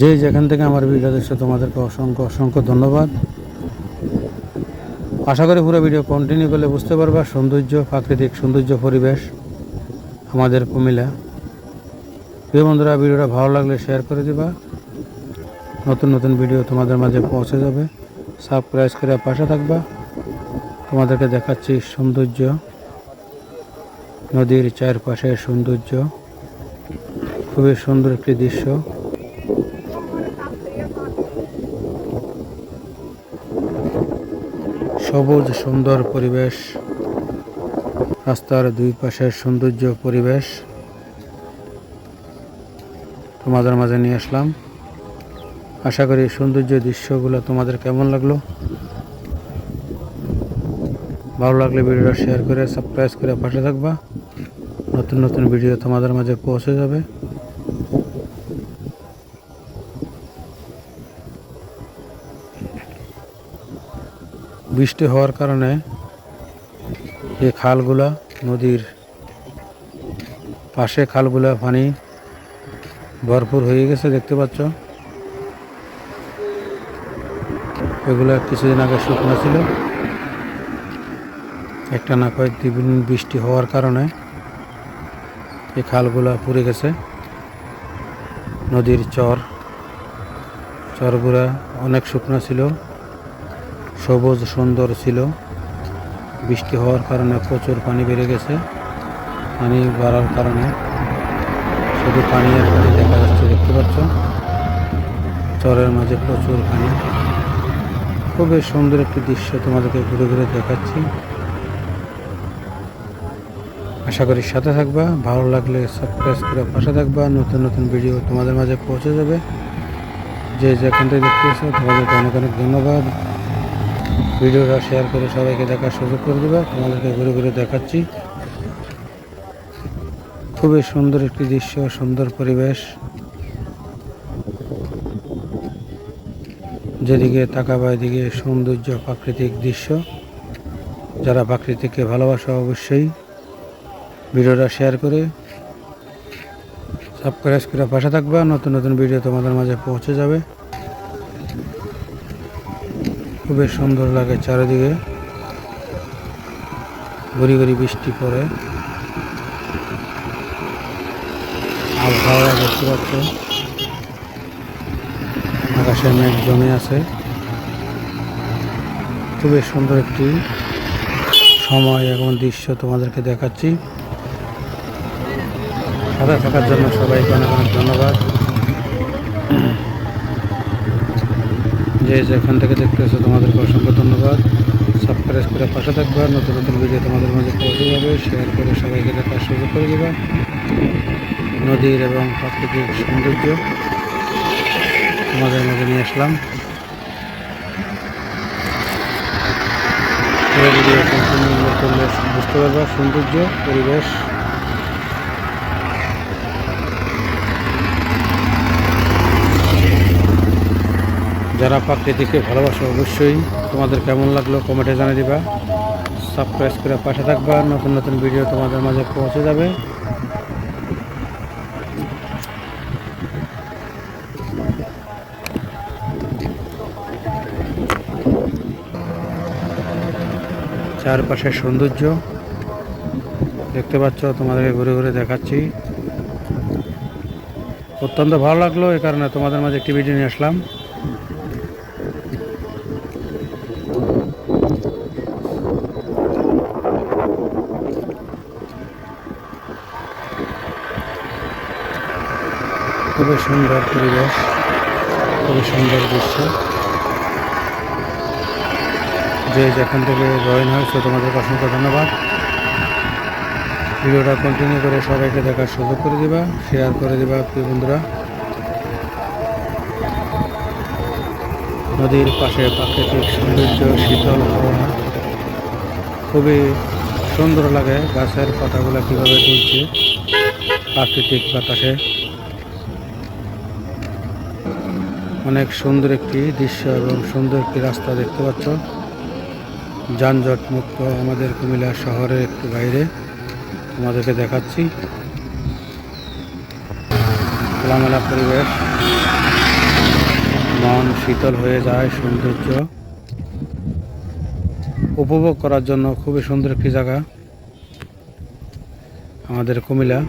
যে যেখান থেকে আমার ভিডিও দেখছ, তোমাদেরকে অসংখ্য অসংখ্য ধন্যবাদ। আশা করি পুরো ভিডিও কন্টিনিউ করলে বুঝতে পারবা, সৌন্দর্য, প্রাকৃতিক সৌন্দর্য পরিবেশ আমাদের কুমিল্লা। প্রিয় বন্ধুরা, ভিডিওটা ভালো লাগলে শেয়ার করে দিবা। নতুন নতুন ভিডিও তোমাদের মাঝে পৌঁছে যাবে। সাবস্ক্রাইব করে পাশে থাকবা। তোমাদেরকে দেখাচ্ছি সৌন্দর্য। নদীর চারপাশে সৌন্দর্য। খুবই সুন্দর একটি দৃশ্য। সবুজ সুন্দর পরিবেশ, রাস্তার দুই পাশের সৌন্দর্য পরিবেশ। তোমাদের মাঝে নিয়ে আসলাম। আশা করি সৌন্দর্য দৃশ্যগুলো তোমাদের কেমন লাগল? ভালো লাগলে ভিডিওটা শেয়ার করে, সাবস্ক্রাইব করে পাশে থাকবা। নতুন নতুন ভিডিও তোমাদের মাঝে পৌঁছে যাবে। বৃষ্টি হওয়ার কারণে এই খালগুলা, নদীর পাশে খালগুলা পানি ভরপুর হয়ে গেছে, দেখতে পাচ্ছ। এগুলা কিছুদিন আগে শুকনো ছিল। একটা না কয়েকদিন বৃষ্টি হওয়ার কারণে এই খালগুলা পুড়ে গেছে। নদীর চর, চরগুলা অনেক শুকনো ছিল। সবুজ সুন্দর ছিল। বৃষ্টি হওয়ার কারণে প্রচুর পানি বেড়ে গেছে। পানি বাড়ার কারণে শুধু পানি আর পানি দেখা যাচ্ছে, দেখতে পাচ্ছ? চরের মাঝে প্রচুর পানি। খুবই সুন্দর একটি দৃশ্য তোমাদেরকে ঘুরে ঘুরে দেখাচ্ছি। আশা করি সাথে থাকবা, ভালো লাগলে সাবস্ক্রাইব করে পাশে থাকবা, নতুন নতুন ভিডিও তোমাদের মাঝে পৌঁছে যাবে। যে যেখান থেকে দেখতেছো তোমাদেরকে অনেক অনেক ধন্যবাদ। ভিডিওটা শেয়ার করে সবাইকে দেখার সুযোগ করে দেবে। তোমাদেরকে ঘুরে ঘুরে দেখাচ্ছি। খুবই সুন্দর একটি দৃশ্য, সুন্দর পরিবেশ। যেদিকে তাকাবা, এদিকে সৌন্দর্য, প্রাকৃতিক দৃশ্য। যারা প্রাকৃতিককে ভালোবাসা অবশ্যই ভিডিওটা শেয়ার করে সাবস্ক্রাইব করে পাশে থাকবা। নতুন নতুন ভিডিও তোমাদের মাঝে পৌঁছে যাবে। খুবই সুন্দর লাগে চারিদিকে। গড়ি গড়ি বৃষ্টি পড়ে। আবহাওয়া দেখতে পাচ্ছ আকাশে মেঘ জমে আছে। খুবই সুন্দর একটি সময় এবং দৃশ্য তোমাদেরকে দেখাচ্ছি। সাথে থাকার জন্য সবাইকে অনেক অনেক ধন্যবাদ। যে যেখান থেকে দেখতেছো তোমাদেরকে অসংখ্য ধন্যবাদ। সাবস্ক্রাইব করে পাশে থাকবে, নতুন নতুন ভিডিও তোমাদের মাঝে পৌঁছে যাবে। শেয়ার করে সবাইকে দেখার সুযোগ করে দেবা। নদীর এবং প্রাকৃতিক সৌন্দর্য তোমাদের মাঝে নিয়ে আসলাম। ভিডিও সম্পূর্ণ করলে বুঝতে পারবা সৌন্দর্য, পরিবেশ। যারা প্রাকৃতিককে ভালোবাসো অবশ্যই। তোমাদের কেমন লাগল কমেন্টে জানিয়ে দিবা। সাবস্ক্রাইব করে পাশে থাকবা। নতুন নতুন ভিডিও তোমাদের মাঝে পৌঁছে যাবে। চারপাশের সৌন্দর্য। দেখতে পাচ্ছ, তোমাদেরকে ঘুরে ঘুরে দেখাচ্ছি। অত্যন্ত ভালো লাগল। এ কারণে তোমাদের মাঝে একটি ভিডিও নিয়ে আসলাম। খুবই সুন্দর পরিবেশ, খুবই সুন্দর দৃশ্য। যে যেখান থেকে জয়েন হয়েছে, তোমাদের অসংখ্য ধন্যবাদ। ভিডিওটা কন্টিনিউ করে সবাইকে দেখার সুযোগ করে দিবা শেয়ার করে দিবা, প্রিয় বন্ধুরা। নদীর পাশে প্রাকৃতিক সৌন্দর্য, শীতল হাওয়া খুবই সুন্দর লাগে গাছের পাতাগুলো কীভাবে তুলছে প্রাকৃতিক বাতাসে। অনেক সুন্দর একটি দৃশ্য এবং সুন্দর একটি রাস্তা দেখতে পাচ্ছ। যানজট মুক্ত আমাদের কুমিল্লা শহরের একটু বাইরে। তোমাদেরকে দেখাচ্ছি। খোলামেলা পরিবেশ। মন শীতল হয়ে যায়, সৌন্দর্য। উপভোগ করার জন্য খুবই সুন্দর একটি জায়গা। আমাদের কুমিল্লা।